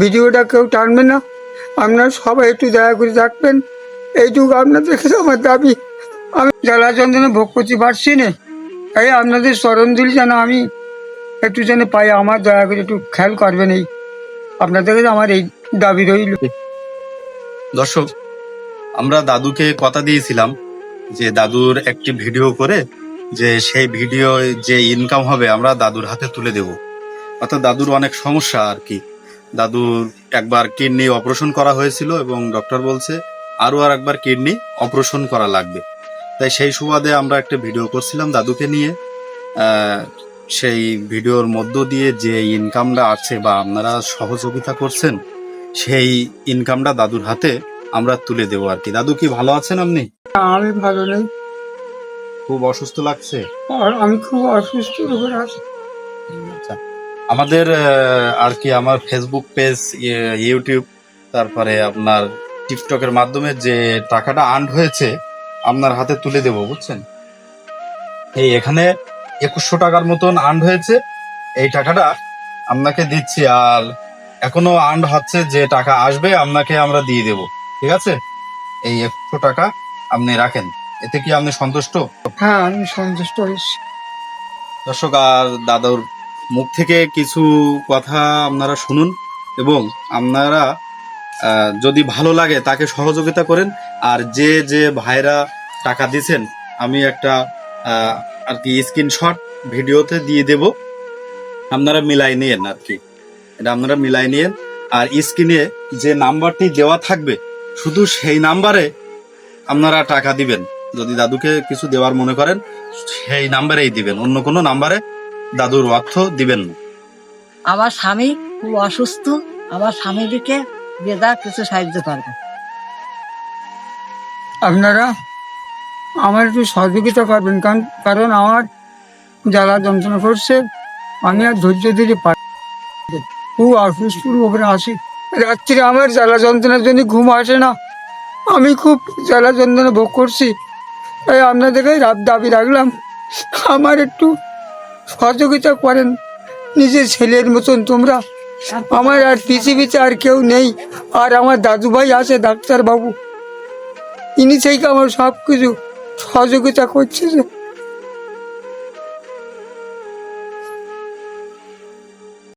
ভিডিওটা কেউ টানবে না। আপনারা সবাই একটু দয়া করে থাকবেন। এইটুকু আপনাদের আমার দাবি, আমি জ্বালা যন্ত্রণা ভোগ করতে পারছি না। তাই আপনাদের স্মরণ দিল যেন আমি একটু যেন পাই আমার দয়া করে একটু খেয়াল করবেন এই। আপনাদের কাছে আমার এই দাবি রইল। দর্শক, আমরা দাদুকে কথা দিয়েছিলাম যে দাদুর একটি ভিডিও করে যে সেই ভিডিও যে ইনকাম হবে আমরা দাদুর হাতে তুলে দেব। অর্থাৎ দাদুর অনেক সমস্যা আর কি। দাদুর একবার কিডনি অপারেশন করা হয়েছিল এবং ডক্টর বলছে আরও আর একবার কিডনি অপারেশন করা লাগবে। তাই সেই সুবাদে আমরা একটা ভিডিও করছিলাম দাদুকে নিয়ে। সেই ভিডিওর মধ্য দিয়ে যে ইনকামটা আছে বা আপনারা সহযোগিতা করছেন সেই ইনকামটা দাদুর হাতে আমরা তুলে দেবো আর কি। দাদু কি ভালো আছেন আপনি? আমি ভালো নেই। খুব অসুস্থ লাগছে? আর আমি খুব অসুস্থ আছি। আচ্ছা। আমাদের আর কি আমার ফেসবুক পেজ ইউটিউব তারপরে আপনার টিকটকের মাধ্যমে যে টাকাটা আর্ন হয়েছে আপনার হাতে তুলে দেবো বুঝছেন? এই এখানে একুশশো টাকার মতন আর্ন হয়েছে। এই টাকাটা আপনাকে দিচ্ছি আর এখনও আর্ন হচ্ছে যে টাকা আসবে আপনাকে আমরা দিয়ে দেব ঠিক আছে? এই একশো টাকা আপনি রাখেন। এতে কি আপনি সন্তুষ্ট? হ্যাঁ আমি সন্তুষ্ট হয়েছি। দর্শক আর দাদার মুখ থেকে কিছু কথা আপনারা শুনুন এবং আপনারা যদি ভালো লাগে তাকে সহযোগিতা করেন। আর যে যে ভাইরা টাকা দিছেন, আমি একটা আর কি স্ক্রিনশট ভিডিওতে দিয়ে দেব। আপনারা মিলাই নিয়েন আর কি। এটা আপনারা মিলাই নিয়েন। আর স্ক্রিনে যে নাম্বারটি দেওয়া থাকবে, শুধু সেই নাম্বারে আপনারা টাকা দিবেন। যদি দাদুকে কিছু দেওয়ার মনে করেন, সেই নাম্বারেই দিবেন। অন্য কোনো নাম্বারে দাদুর অর্থ দিবেন না। আমার স্বামী খুব অসুস্থ আমার স্বামীকে যে যা কিছু সাহায্য করবে। আপনারা আমার একটু সহযোগিতা করবেন কারণ কারণ আমার জ্বালা যন্ত্রণা করছে আমি আর ধৈর্য দিতে পারি খুব অসুস্থ উপরে আসি রাত্রে আমার জ্বালা যন্ত্রণার জন্য ঘুম আসে না। আমি খুব জ্বালা যন্ত্রণা ভোগ করছি। তাই আপনাদেরকে রাত দাবি রাখলাম। আমার একটু সহযোগিতা করেন। নিজের ছেলের মতন তোমরা। আমার আর পৃথিবীতে আর কেউ নেই। আর আমার দাদু ভাই আছে, ডাক্তারবাবু। ইনি থেকে আমার সব কিছু সহযোগিতা করছে।